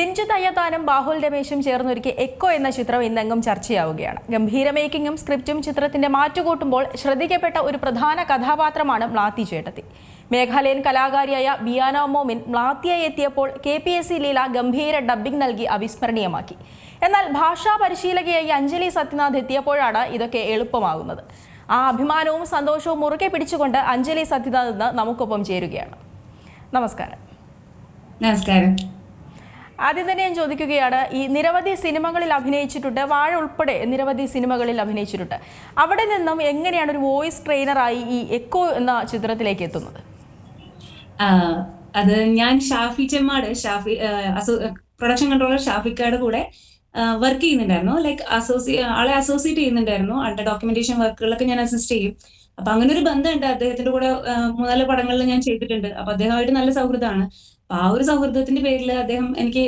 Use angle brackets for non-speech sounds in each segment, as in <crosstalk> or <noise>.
ദിൻജു തയ്യത്താനും Bahul രമേശും ചേർന്നൊരുക്കി echo എന്ന ചിത്രം ഇന്നെങ്ങും ചർച്ചയാവുകയാണ്. ഗംഭീര മേക്കിങ്ങും സ്ക്രിപ്റ്റും ചിത്രത്തിന്റെ മാറ്റുകൂട്ടുമ്പോൾ ശ്രദ്ധിക്കപ്പെട്ട ഒരു പ്രധാന കഥാപാത്രമാണ് മ്ലാത്തി ചേട്ടത്തി. മേഘാലയൻ കലാകാരിയായ ബിയാന മോമിൻ മ്ലാത്തിയായി എത്തിയപ്പോൾ K P S C Leela ഗംഭീര ഡബ്ബിംഗ് നൽകി അവിസ്മരണീയമാക്കി. എന്നാൽ ഭാഷാ പരിശീലകയായി അഞ്ജലി സത്യനാഥ് എത്തിയപ്പോഴാണ് ഇതൊക്കെ എളുപ്പമാകുന്നത്. ആ അഭിമാനവും സന്തോഷവും മുറുകെ പിടിച്ചുകൊണ്ട് അഞ്ജലി സത്യനാഥ് ഇന്ന് നമുക്കൊപ്പം ചേരുകയാണ്. നമസ്കാരം. നമസ്കാരം. ആദ്യം തന്നെ ഞാൻ ചോദിക്കുകയാണ് ഈ നിരവധി സിനിമകളിൽ അഭിനയിച്ചിട്ടുണ്ട് വാഴ ഉൾപ്പെടെ നിരവധി സിനിമകളിൽ അഭിനയിച്ചിട്ടുണ്ട്. അവിടെ നിന്നും എങ്ങനെയാണ് ഒരു വോയിസ് ട്രെയിനറായി ഈ എക്കോ എന്ന ചിത്രത്തിലേക്ക് എത്തുന്നത്? അത് ഞാൻ ഷാഫി ചെമ്മാട് ഷാഫി പ്രൊഡക്ഷൻ കൺട്രോളർ ഷാഫിക്കാട് കൂടെ വർക്ക് ചെയ്യുന്നുണ്ടായിരുന്നു. ലൈക്ക് അസോസിയേ ആളെ അസോസിയേറ്റ് ചെയ്യുന്നുണ്ടായിരുന്നു. ആളുടെ ഡോക്യുമെന്റേഷൻ വർക്കുകളൊക്കെ ഞാൻ അസിസ്റ്റ് ചെയ്യും. അപ്പൊ അങ്ങനെ ഒരു ബന്ധമുണ്ട്. അദ്ദേഹത്തിന്റെ കൂടെ മൂന്നാൽ പടങ്ങളിൽ ഞാൻ ചെയ്തിട്ടുണ്ട്. അപ്പൊ അദ്ദേഹമായിട്ട് നല്ല സൗഹൃദമാണ്. ആ ഒരു സൗഹൃദത്തിന്റെ പേരിൽ അദ്ദേഹം എനിക്ക്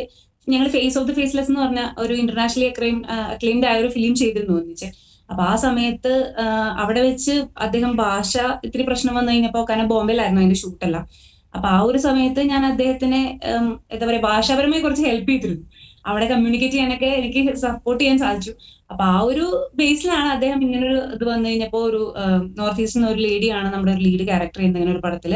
ഞങ്ങൾ ഫേസ് ഓഫ് ദി ഫേസ്ലെസ് എന്ന് പറഞ്ഞ ഒരു ഇന്റർനാഷണലി അക്ലെയിം അക്ലെയിംഡ് ആയ ഒരു ഫിലിം ചെയ്തിരുന്നു ഒന്നിച്ച് അപ്പൊ ആ സമയത്ത് അവിടെ വെച്ച് അദ്ദേഹം ഭാഷ ഇത്തിരി പ്രശ്നം വന്നു കഴിഞ്ഞപ്പോ കാരണം ബോംബെയിലായിരുന്നു അതിന്റെ ഷൂട്ടെല്ലാം അപ്പൊ ആ ഒരു സമയത്ത് ഞാൻ അദ്ദേഹത്തിനെ എന്താ പറയാ ഭാഷാപരമായി കുറച്ച് ഹെൽപ്പ് ചെയ്തിരുന്നു. അവിടെ കമ്മ്യൂണിക്കേറ്റ് ചെയ്യാനൊക്കെ എനിക്ക് സപ്പോർട്ട് ചെയ്യാൻ സാധിച്ചു. അപ്പൊ ആ ഒരു ബേസിലാണ് അദ്ദേഹം ഇങ്ങനൊരു ഇത് വന്നു കഴിഞ്ഞപ്പോ ഒരു നോർത്ത് ഈസ്റ്റിൽ ഒരു ലേഡിയാണ് നമ്മുടെ ഒരു ലീഡ് ക്യാരക്ടർ ചെയ്യുന്ന ഇങ്ങനെ ഒരു പടത്തിൽ.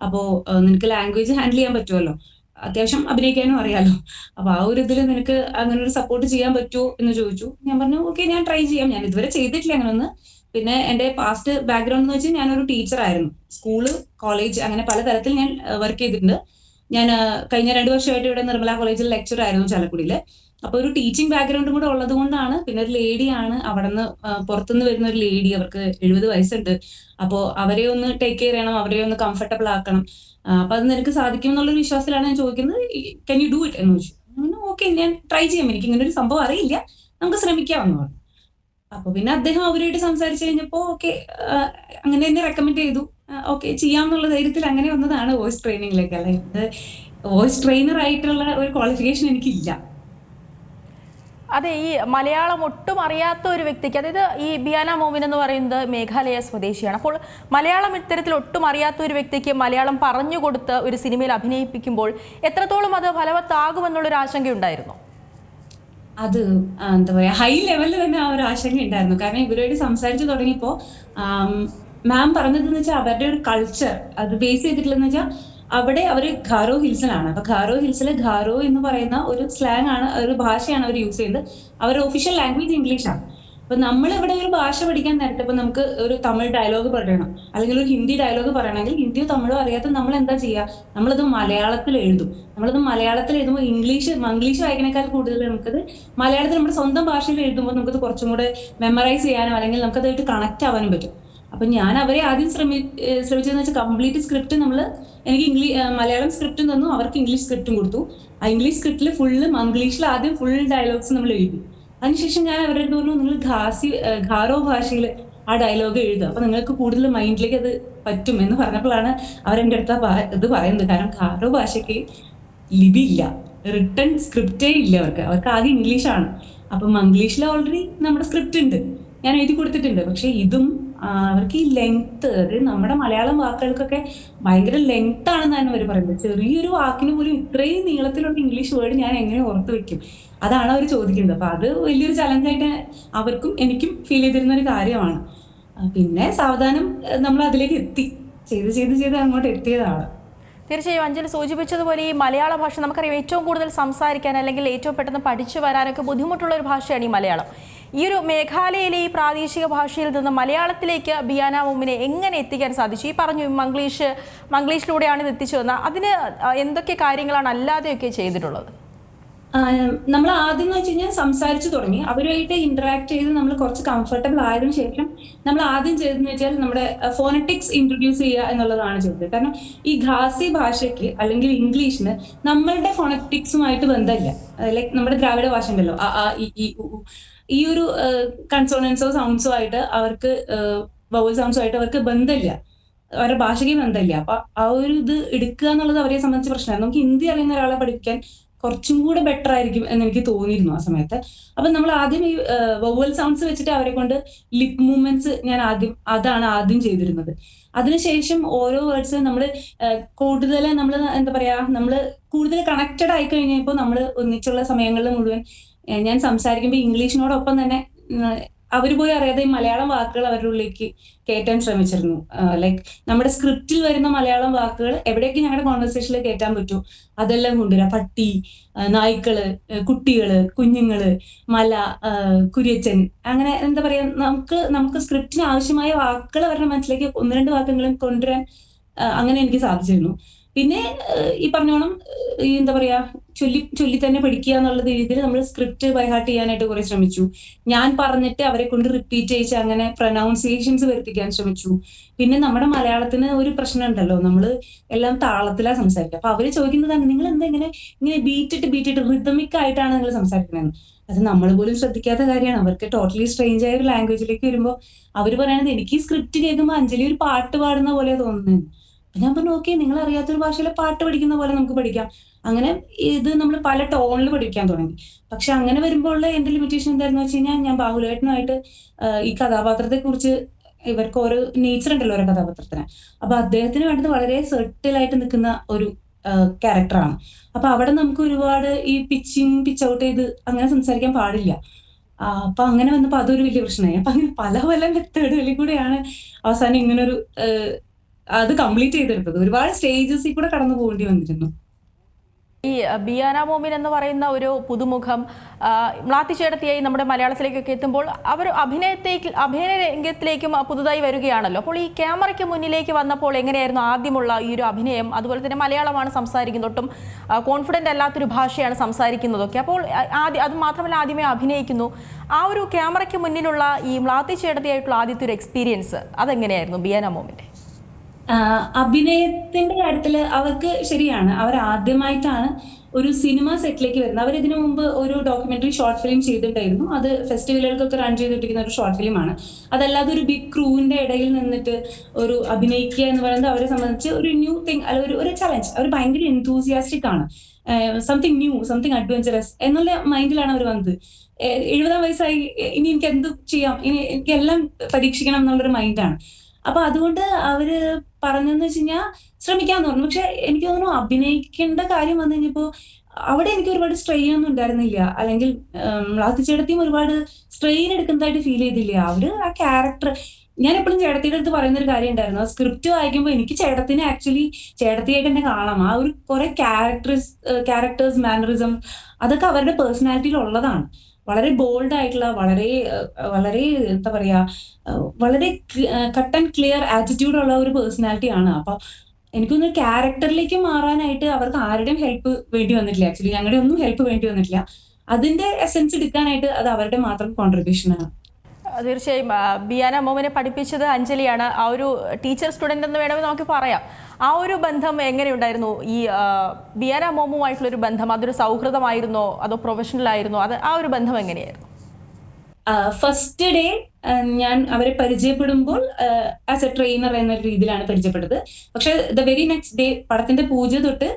അപ്പോ ആ, നിനക്ക് ലാംഗ്വേജ് ഹാൻഡിൽ ചെയ്യാൻ പറ്റുമല്ലോ അത്യാവശ്യം അഭിനയിക്കാനും അറിയാലോ. അപ്പൊ ആ ഒരു ഇതിൽ നിനക്ക് അങ്ങനെ ഒരു സപ്പോർട്ട് ചെയ്യാൻ പറ്റുമോ എന്ന് ചോദിച്ചു. ഞാൻ പറഞ്ഞു ഓക്കെ ഞാൻ ട്രൈ ചെയ്യാം. ഞാൻ ഇതുവരെ ചെയ്തിട്ടില്ല അങ്ങനെ ഒന്ന് പിന്നെ എന്റെ പാസ്റ്റ് ബാക്ക്ഗ്രൗണ്ട് എന്ന് വെച്ചാൽ ഞാനൊരു ടീച്ചർ ആയിരുന്നു. സ്കൂൾ കോളേജ് അങ്ങനെ പല തരത്തിൽ ഞാൻ വർക്ക് ചെയ്തിട്ടുണ്ട്. ഞാൻ കഴിഞ്ഞ രണ്ടു വർഷമായിട്ട് ഇവിടെ നിർമ്മല കോളേജിൽ ലെക്ചർ ആയിരുന്നു ചാലക്കുടിയിൽ. അപ്പൊ ഒരു ടീച്ചിങ് ബാക്ക്ഗ്രൗണ്ടും കൂടെ ഉള്ളത് കൊണ്ടാണ്. പിന്നെ ഒരു ലേഡിയാണ് അവിടെ നിന്ന് പുറത്തുനിന്ന് വരുന്ന ഒരു ലേഡി അവർക്ക് എഴുപത് വയസ്സുണ്ട്. അപ്പോ അവരെ ഒന്ന് ടേക്ക് കെയർ ചെയ്യണം. അവരെ ഒന്ന് കംഫർട്ടബിൾ ആക്കണം. അപ്പൊ അത് നിനക്ക് സാധിക്കും എന്നുള്ളൊരു വിശ്വാസത്തിലാണ് ഞാൻ ചോദിക്കുന്നത്. കൻ യു ഡു ഇറ്റ് എന്ന് ചോദിച്ചു. ഓക്കെ ഞാൻ ട്രൈ ചെയ്യാം. എനിക്ക് ഇങ്ങനെ ഒരു സംഭവം അറിയില്ല. നമുക്ക് ശ്രമിക്കാമെന്ന് പറഞ്ഞു. അപ്പൊ പിന്നെ അദ്ദേഹം അവരുമായിട്ട് സംസാരിച്ചു കഴിഞ്ഞപ്പോ ഓക്കെ അങ്ങനെ തന്നെ റെക്കമെൻഡ് ചെയ്തു. ഓക്കെ ചെയ്യാമെന്നുള്ള ധൈര്യത്തിൽ അങ്ങനെ വന്നതാണ് വോയിസ് ട്രെയിനിങ്ങിലേക്ക് അല്ലെങ്കിൽ വോയിസ് ട്രെയിനർ ആയിട്ടുള്ള ഒരു ക്വാളിഫിക്കേഷൻ എനിക്കില്ല. അതെ ഈ മലയാളം ഒട്ടും അറിയാത്ത ഒരു വ്യക്തിക്ക് അതായത് ഈ ബിയാന മോമിൻ എന്ന് പറയുന്നത് മേഘാലയ സ്വദേശിയാണ്. അപ്പോൾ മലയാളം ഇത്തരത്തിൽ ഒട്ടും അറിയാത്ത ഒരു വ്യക്തിക്ക് മലയാളം പറഞ്ഞു കൊടുത്ത് ഒരു സിനിമയിൽ അഭിനയിപ്പിക്കുമ്പോൾ എത്രത്തോളം അത് ഫലവത്താകുമെന്നുള്ളൊരു ആശങ്കയുണ്ടായിരുന്നു? അത് എന്താ പറയാ ഹൈ ലെവലിൽ തന്നെ ആ ഒരു ആശങ്ക ഉണ്ടായിരുന്നു കാരണം ഇവരുമായിട്ട് സംസാരിച്ചു തുടങ്ങിയപ്പോ മാം പറഞ്ഞതെന്ന് വെച്ചാൽ അവരുടെ ഒരു കൾച്ചർ അത് ബേസ് ചെയ്തിട്ടുള്ളതെന്ന് വെച്ചാൽ അവിടെ അവർ ഖാരോ ഹിൽസിലാണ്. അപ്പൊ ഖാരോ ഹിൽസിൽ ഖാരോ എന്ന് പറയുന്ന ഒരു സ്ലാങ് ആണ് ഒരു ഭാഷയാണ് അവർ യൂസ് ചെയ്യുന്നത്. അവരുടെ ഒഫീഷ്യൽ ലാംഗ്വേജ് ഇംഗ്ലീഷാണ് അപ്പൊ നമ്മൾ ഇവിടെ ഒരു ഭാഷ പഠിക്കാൻ നേരത്തെ ഇപ്പൊ നമുക്ക് ഒരു തമിഴ് ഡയലോഗ് പറയണം. അല്ലെങ്കിൽ ഒരു ഹിന്ദി ഡയലോഗ് പറയണമെങ്കിൽ ഹിന്ദിയോ തമിഴോ അറിയാത്ത നമ്മൾ എന്താ ചെയ്യുക നമ്മളത് മലയാളത്തിൽ എഴുതും. നമ്മളത് മലയാളത്തിൽ എഴുതുമ്പോൾ ഇംഗ്ലീഷ് മംഗ്ലീഷ് വായിക്കണേക്കാൾ കൂടുതൽ നമുക്കത് മലയാളത്തിൽ നമ്മുടെ സ്വന്തം ഭാഷയിൽ എഴുതുമ്പോൾ നമുക്കത് കുറച്ചും കൂടെ മെമ്മറൈസ് ചെയ്യാനോ അല്ലെങ്കിൽ നമുക്കതായിട്ട് കണക്ട് ആവാനും പറ്റും. അപ്പൊ ഞാൻ അവരെ ആദ്യം ശ്രമി ശ്രമിച്ചതെന്ന് വെച്ചാൽ കംപ്ലീറ്റ് സ്ക്രിപ്റ്റ് നമ്മൾ എനിക്ക് ഇംഗ്ലീഷ് മലയാളം സ്ക്രിപ്റ്റും തന്നു അവർക്ക് ഇംഗ്ലീഷ് സ്ക്രിപ്റ്റും കൊടുത്തു. ആ ഇംഗ്ലീഷ് സ്ക്രിപ്റ്റിൽ ഫുള്ള് മംഗ്ലീഷിൽ ആദ്യം ഫുൾ ഡയലോഗ്സ് നമ്മൾ എഴുതി. അതിനുശേഷം ഞാൻ അവരുടെ അടുത്ത് പറഞ്ഞു നിങ്ങൾ ഖാസി ഖാറോ ഭാഷയിൽ ആ ഡയലോഗ് എഴുതുക. അപ്പൊ നിങ്ങൾക്ക് കൂടുതൽ മൈൻഡിലേക്ക് അത് പറ്റും എന്ന് പറഞ്ഞപ്പോഴാണ് അവരെന്റെ അടുത്ത് ഇത് പറയുന്നത്. കാരണം ഖാറോ ഭാഷയ്ക്ക് ലിപി ഇല്ല. റിട്ടേൺ സ്ക്രിപ്റ്റേ ഇല്ല അവർക്ക്. അവർക്ക് ആകെ ഇംഗ്ലീഷാണ്. അപ്പം മംഗ്ലീഷിൽ ഓൾറെഡി നമ്മുടെ സ്ക്രിപ്റ്റ് ഉണ്ട്. ഞാൻ എഴുതി കൊടുത്തിട്ടുണ്ട്. പക്ഷേ ഇതും അവർക്ക് ഈ ലെങ്ത് നമ്മുടെ മലയാളം വാക്കുകൾക്കൊക്കെ ഭയങ്കര ലെങ്ത് ആണെന്ന് തന്നെ അവർ പറയുന്നത്. ചെറിയൊരു വാക്കിന് പോലും ഇത്രയും നീളത്തിലുള്ള ഇംഗ്ലീഷ് വേർഡ് ഞാൻ എങ്ങനെ ഓർത്ത് വെക്കും? അതാണ് അവർ ചോദിക്കുന്നത്. അപ്പൊ അത് വലിയൊരു ചലഞ്ചായിട്ട് അവർക്കും എനിക്കും ഫീൽ ചെയ്തിരുന്ന ഒരു കാര്യമാണ് പിന്നെ സാവധാനം നമ്മൾ അതിലേക്ക് എത്തി. ചെയ്ത് ചെയ്ത് ചെയ്ത് അങ്ങോട്ട് എത്തിയതാണ്. തീർച്ചയായും അഞ്ജലി സൂചിപ്പിച്ചതുപോലെ ഈ മലയാള ഭാഷ നമുക്കറിയാം ഏറ്റവും കൂടുതൽ സംസാരിക്കാൻ അല്ലെങ്കിൽ ഏറ്റവും പെട്ടെന്ന് പഠിച്ചു വരാനൊക്കെ ബുദ്ധിമുട്ടുള്ള ഒരു ഭാഷയാണ് ഈ മലയാളം. ഈ ഒരു മേഘാലയയിലെ ഈ പ്രാദേശിക ഭാഷയിൽ നിന്ന് മലയാളത്തിലേക്ക് ബിയാന മുമ്പിനെ എങ്ങനെ എത്തിക്കാൻ സാധിച്ചു? ഈ പറഞ്ഞു മംഗ്ലീഷ് മംഗ്ലീഷിലൂടെയാണ് ഇത് എത്തിച്ചു വന്നത്. അതിന് എന്തൊക്കെ കാര്യങ്ങളാണ് അല്ലാതെയൊക്കെ ചെയ്തിട്ടുള്ളത്? നമ്മൾ ആദ്യം എന്ന് വെച്ച് കഴിഞ്ഞാൽ സംസാരിച്ചു തുടങ്ങി. അവരുമായിട്ട് ഇന്ററാക്ട് ചെയ്ത് നമ്മൾ കുറച്ച് കംഫർട്ടബിൾ ആയതിനു ശേഷം നമ്മൾ ആദ്യം ചെയ്തതെന്ന് വെച്ചാൽ നമ്മുടെ ഫോണറ്റിക്സ് ഇൻട്രൊഡ്യൂസ് ചെയ്യുക എന്നുള്ളതാണ് ചെയ്തത്. കാരണം ഈ ഖാസി ഭാഷയ്ക്ക് അല്ലെങ്കിൽ ഇംഗ്ലീഷിന് നമ്മളുടെ ഫോണറ്റിക്സുമായിട്ട് ബന്ധമില്ല. ലൈക്ക് നമ്മുടെ ദ്രാവിഡ ഭാഷ ഉണ്ടല്ലോ. അ, ആ, ഇ, ഈ, ഒരു കൺസോണൻസോ സൗണ്ട്സോ ആയിട്ട് അവർക്ക് വവൽ സൗണ്ട്സോ ആയിട്ട് അവർക്ക് ബന്ധമില്ല. അവരുടെ ഭാഷയ്ക്ക് ബന്ധമില്ല. അപ്പൊ ആ ഒരു ഇത് എടുക്കുക എന്നുള്ളത് അവരെ സംബന്ധിച്ച് പ്രശ്നമാണ്. നമുക്ക് ഹിന്ദി അറിയുന്ന ഒരാളെ പഠിപ്പിക്കാൻ കുറച്ചും കൂടെ ബെറ്റർ ആയിരിക്കും എന്ന് എനിക്ക് തോന്നിയിരുന്നു ആ സമയത്ത്. അപ്പൊ നമ്മൾ ആദ്യം ഈ വവൽ സൗണ്ട്സ് വെച്ചിട്ട് അവരെ കൊണ്ട് ലിപ് മൂവ്മെന്റ്സ് ഞാൻ ആദ്യം അതാണ് ആദ്യം ചെയ്തിരുന്നത്. അതിനുശേഷം ഓരോ വേർഡ്സ് നമ്മൾ കൂടുതൽ നമ്മൾ എന്താ പറയാ നമ്മൾ കൂടുതൽ കണക്റ്റഡ് ആയി കഴിഞ്ഞപ്പോൾ നമ്മൾ ഒന്നിച്ചുള്ള സമയങ്ങളിൽ മുഴുവൻ ഞാൻ സംസാരിക്കുമ്പോൾ ഇംഗ്ലീഷിനോടൊപ്പം തന്നെ അവർ പോയി അറിയാതെ ഈ മലയാളം വാക്കുകൾ അവരുടെ ഉള്ളിലേക്ക് കയറ്റാൻ ശ്രമിച്ചിരുന്നു. ലൈക്ക് നമ്മുടെ സ്ക്രിപ്റ്റിൽ വരുന്ന മലയാളം വാക്കുകൾ എവിടെയൊക്കെ ഞങ്ങളുടെ കോൺവെർസേഷനിൽ കയറ്റാൻ പറ്റും? അതെല്ലാം കൊണ്ടുവരാം. പട്ടി നായ്ക്കൾ കുട്ടികൾ കുഞ്ഞുങ്ങൾ മല കുര്യച്ചൻ. അങ്ങനെ എന്താ പറയാ നമുക്ക് നമുക്ക് സ്ക്രിപ്റ്റിന് ആവശ്യമായ വാക്കുകൾ അവരുടെ മനസ്സിലേക്ക് ഒന്ന് രണ്ട് വാക്കുകളും കൊണ്ടുവരാൻ അങ്ങനെ എനിക്ക് സാധിച്ചിരുന്നു. പിന്നെ ഈ പറഞ്ഞോണം എന്താ പറയാ ചൊല്ലി ചൊല്ലി തന്നെ പഠിക്കുക എന്നുള്ള രീതിയിൽ നമ്മൾ സ്ക്രിപ്റ്റ് ബൈഹാർട്ട് ചെയ്യാനായിട്ട് കുറെ ശ്രമിച്ചു. ഞാൻ പറഞ്ഞിട്ട് അവരെ കൊണ്ട് റിപ്പീറ്റ് ചെയ്യിച്ച് അങ്ങനെ പ്രൊനൗൺസിയേഷൻസ് വരുത്തിക്കാൻ ശ്രമിച്ചു. പിന്നെ നമ്മുടെ മലയാളത്തിന് ഒരു പ്രശ്നം ഉണ്ടല്ലോ നമ്മൾ എല്ലാം താളത്തിലാണ് സംസാരിക്കുക. അപ്പൊ അവർ ചോദിക്കുന്നതാണ് നിങ്ങൾ എന്താ ഇങ്ങനെ ഇങ്ങനെ ബീറ്റിട്ട് ബീറ്റിട്ട് റിതമിക് ആയിട്ടാണ് നിങ്ങൾ സംസാരിക്കുന്നത് അത് നമ്മൾ പോലും ശ്രദ്ധിക്കാത്ത കാര്യമാണ്. അവർക്ക് ടോട്ടലി സ്ട്രേഞ്ച് ആയ ഒരു ലാംഗ്വേജിലേക്ക് വരുമ്പോൾ അവർ പറയുന്നത് എനിക്ക് സ്ക്രിപ്റ്റ് കേൾക്കുമ്പോൾ അഞ്ജലി ഒരു പാട്ട് പാടുന്ന പോലെ തോന്നുന്നത് അപ്പൊ ഞാൻ പറഞ്ഞു ഓക്കെ നിങ്ങൾ അറിയാത്തൊരു ഭാഷയിലെ പാട്ട് പഠിക്കുന്ന പോലെ നമുക്ക് പഠിക്കാം. അങ്ങനെ ഇത് നമ്മൾ പല ടോണിൽ പഠിക്കാൻ തുടങ്ങി. പക്ഷെ അങ്ങനെ വരുമ്പോൾ എന്റെ ലിമിറ്റേഷൻ എന്തായിരുന്നു വെച്ച് കഴിഞ്ഞാൽ ഞാൻ ബാഹുലേട്ടനുമായിട്ട് ആഹ് ഈ കഥാപാത്രത്തെ കുറിച്ച് ഇവർക്ക് ഓരോ നേച്ചർ ഉണ്ടല്ലോ ഓരോ കഥാപാത്രത്തിന്. അപ്പൊ അദ്ദേഹത്തിന് വേണ്ടത് വളരെ സെർട്ടിലായിട്ട് നിൽക്കുന്ന ഒരു ക്യാരക്ടറാണ് അപ്പൊ അവിടെ നമുക്ക് ഒരുപാട് ഈ പിച്ചിങ് പിച്ച് ഔട്ട് ചെയ്ത് അങ്ങനെ സംസാരിക്കാൻ പാടില്ല. അപ്പൊ അങ്ങനെ വന്നപ്പോ അതൊരു വലിയ പ്രശ്നമായി. അപ്പൊ അങ്ങനെ പല പല മെത്തേഡുകളിൽ കൂടെയാണ് അവസാനം ഇങ്ങനൊരു അത് കംപ്ലീറ്റ് ചെയ്തെടുത്തത് ഒരുപാട് സ്റ്റേജസിൽ കൂടെ കടന്നു പോകേണ്ടി വന്നിരുന്നു. ഈ ബിയാന മോമിൻ എന്ന് പറയുന്ന ഒരു പുതുമുഖം മ്ലാത്തിച്ചേടത്തിയായി മ്ലാത്തി നമ്മുടെ മലയാളത്തിലേക്കൊക്കെ എത്തുമ്പോൾ അവർ അഭിനയത്തേക്ക് അഭിനയ രംഗത്തിലേക്കും പുതുതായി വരികയാണല്ലോ. അപ്പോൾ ഈ ക്യാമറയ്ക്ക് മുന്നിലേക്ക് വന്നപ്പോൾ എങ്ങനെയായിരുന്നു ആദ്യമുള്ള ഈ ഒരു അഭിനയം? അതുപോലെ തന്നെ മലയാളമാണ് സംസാരിക്കുന്നത് ഒട്ടും കോൺഫിഡന്റ് അല്ലാത്തൊരു ഭാഷയാണ് സംസാരിക്കുന്നതൊക്കെ അപ്പോൾ ആദ്യം അത് മാത്രമല്ല ആദ്യമേ അഭിനയിക്കുന്നു. ആ ഒരു ക്യാമറയ്ക്ക് മുന്നിലുള്ള ഈ മ്ലാത്തിച്ചേടത്തിയായിട്ടുള്ള ആദ്യത്തെ ഒരു എക്സ്പീരിയൻസ് അതെങ്ങനെയായിരുന്നു ബിയാന മോമിന്റെ? അഭിനയത്തിന്റെ കാര്യത്തിൽ അവർക്ക് ശരിയാണ്. അവർ ആദ്യമായിട്ടാണ് ഒരു സിനിമ സെറ്റിലേക്ക് വരുന്നത്. അവർ ഇതിനു മുമ്പ് ഒരു ഡോക്യുമെന്ററി ഷോർട്ട് ഫിലിം ചെയ്തിട്ടായിരുന്നു അത് ഫെസ്റ്റിവലുകൾക്കൊക്കെ റൺ ചെയ്തിട്ടിരിക്കുന്ന ഒരു ഷോർട്ട് ഫിലിമാണ്. അതല്ലാതെ ഒരു ബിഗ് ക്രൂവിന്റെ ഇടയിൽ നിന്നിട്ട് ഒരു അഭിനയിക്കുക എന്ന് പറയുന്നത് അവരെ സംബന്ധിച്ച് ഒരു ന്യൂ തിങ് അല്ല ഒരു ഒരു ചലഞ്ച് അവർ ഭയങ്കര എൻതൂസിയാസ്റ്റിക് ആണ്. സംതിങ് ന്യൂ സംതിങ് അഡ്വഞ്ചറസ് എന്നുള്ള മൈൻഡിലാണ് അവർ വന്നത്. എഴുപതാം വയസ്സായി ഇനി എനിക്ക് എന്ത് ചെയ്യാം? ഇനി എനിക്ക് എല്ലാം പരീക്ഷിക്കണം എന്നുള്ളൊരു മൈൻഡാണ് അപ്പൊ അതുകൊണ്ട് അവർ പറഞ്ഞെന്ന് വെച്ച് കഴിഞ്ഞാൽ ശ്രമിക്കാന്ന് പറഞ്ഞു പക്ഷെ എനിക്ക് തോന്നുന്നു അഭിനയിക്കേണ്ട കാര്യം വന്നു കഴിഞ്ഞപ്പോ അവിടെ എനിക്ക് ഒരുപാട് സ്ട്രെയിൻ ഒന്നും ഉണ്ടായിരുന്നില്ല. അല്ലെങ്കിൽ ചേട്ടത്തിയും ഒരുപാട് സ്ട്രെയിൻ എടുക്കുന്നതായിട്ട് ഫീൽ ചെയ്തില്ല. അവർ ആ ക്യാരക്ടർ ഞാൻ എപ്പോഴും ചേട്ടത്തിയുടെ അടുത്ത് പറയുന്ന ഒരു കാര്യം ഉണ്ടായിരുന്നു. ആ സ്ക്രിപ്റ്റ് വായിക്കുമ്പോൾ എനിക്ക് ചേട്ടത്തിനെ ആക്ച്വലി ചേട്ടത്തിയായിട്ട് തന്നെ കാണാം ആ ഒരു കുറെ ക്യാരക്ടേഴ്സ് ക്യാരക്ടേഴ്സ് മാനറിസം അതൊക്കെ അവരുടെ പേഴ്സണാലിറ്റിയിൽ ഉള്ളതാണ്. വളരെ ബോൾഡ് ആയിട്ടുള്ള വളരെ വളരെ എന്താ പറയാ വളരെ കട്ട് ആൻഡ് ക്ലിയർ ആറ്റിറ്റ്യൂഡ് ഉള്ള ഒരു പേഴ്സണാലിറ്റി ആണ്. അപ്പൊ എനിക്കൊന്ന് ക്യാരക്ടറിലേക്ക് മാറാനായിട്ട് അവർക്ക് ആരുടെയും ഹെൽപ്പ് വേണ്ടി വന്നിട്ടില്ല. ആക്ച്വലി ഞങ്ങളുടെ ഒന്നും ഹെൽപ്പ് വേണ്ടി വന്നിട്ടില്ല. അതിന്റെ എസെൻസ് എടുക്കാനായിട്ട് അത് അവരുടെ മാത്രം കോൺട്രിബ്യൂഷൻ ആണ്. തീർച്ചയായും ബിയാന മോമിനെ പഠിപ്പിച്ചത് അഞ്ജലിയാണ്. ആ ഒരു ടീച്ചർ സ്റ്റുഡന്റ് എന്ന് വേണമെങ്കിൽ നമുക്ക് പറയാം. ആ ഒരു ബന്ധം എങ്ങനെയുണ്ടായിരുന്നു? ഈ ബിയാന മോമുമായിട്ടുള്ള ഒരു ബന്ധം അതൊരു സൗഹൃദമായിരുന്നോ? അതോ പ്രൊഫഷണൽ ആയിരുന്നോ? അത് ആ ഒരു ബന്ധം എങ്ങനെയായിരുന്നു? ഫസ്റ്റ് ഡേ ഞാൻ അവരെ പരിചയപ്പെടുമ്പോൾ ആസ് എ ട്രെയിനർ എന്ന രീതിയിലാണ് പരിചയപ്പെട്ടത്. പക്ഷെ ദ വെരി നെക്സ്റ്റ് ഡേ പടത്തിന്റെ പൂജ തൊട്ട്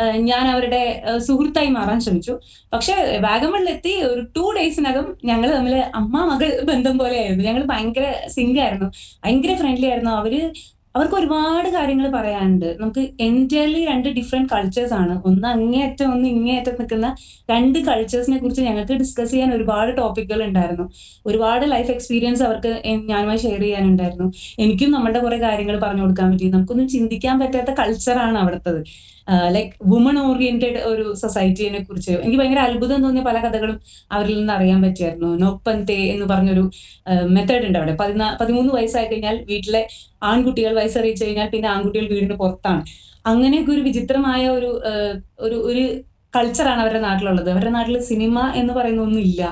ഞാൻ അവരുടെ സുഹൃത്തായി മാറാൻ ശ്രമിച്ചു. പക്ഷെ വാഗമണിലെത്തി ഒരു ടു ഡേയ്സിനകം ഞങ്ങൾ തമ്മിൽ അമ്മ മകൾ ബന്ധം പോലെ ആയിരുന്നു ഞങ്ങൾ ഭയങ്കര സിങ്ക് ആയിരുന്നു. ഭയങ്കര ഫ്രണ്ട്ലി ആയിരുന്നു. അവർ അവർക്ക് ഒരുപാട് കാര്യങ്ങൾ പറയാനുണ്ട്. നമുക്ക് എന്റയർലി രണ്ട് ഡിഫറെന്റ് കൾച്ചേഴ്സ് ആണ്. ഒന്ന് അങ്ങേയറ്റം ഒന്ന് ഇങ്ങേയറ്റം നിൽക്കുന്ന രണ്ട് കൾച്ചേഴ്സിനെ കുറിച്ച് ഞങ്ങൾക്ക് ഡിസ്കസ് ചെയ്യാൻ ഒരുപാട് ടോപ്പിക്കുകൾ ഉണ്ടായിരുന്നു. ഒരുപാട് ലൈഫ് എക്സ്പീരിയൻസ് അവർക്ക് ഞാനുമായി ഷെയർ ചെയ്യാനുണ്ടായിരുന്നു. എനിക്കും നമ്മുടെ കുറെ കാര്യങ്ങൾ പറഞ്ഞു കൊടുക്കാൻ പറ്റി. നമുക്കൊന്നും ചിന്തിക്കാൻ പറ്റാത്ത കൾച്ചറാണ് അവിടുത്തത്. ലൈക്ക് വുമൺ ഓറിയന്റഡ് ഒരു സൊസൈറ്റിനെ കുറിച്ച്. എനിക്ക് ഭയങ്കര അത്ഭുതം തോന്നിയ പല കഥകളും അവരിൽ നിന്ന് അറിയാൻ പറ്റിയായിരുന്നു. നോപ്പൻതേ എന്ന് പറഞ്ഞൊരു മെത്തേഡ് ഉണ്ട് അവിടെ. പതിനാ പതിമൂന്ന് വയസ്സായി കഴിഞ്ഞാൽ വീട്ടിലെ ആൺകുട്ടികൾ വയസ്സറിയിച്ചു കഴിഞ്ഞാൽ പിന്നെ ആൺകുട്ടികൾ വീടിന് പുറത്താണ്. അങ്ങനെയൊക്കെ ഒരു വിചിത്രമായ ഒരു ഒരു ഒരു കൾച്ചറാണ് അവരുടെ നാട്ടിലുള്ളത്. അവരുടെ നാട്ടിൽ സിനിമ എന്ന് പറയുന്ന ഒന്നും ഇല്ല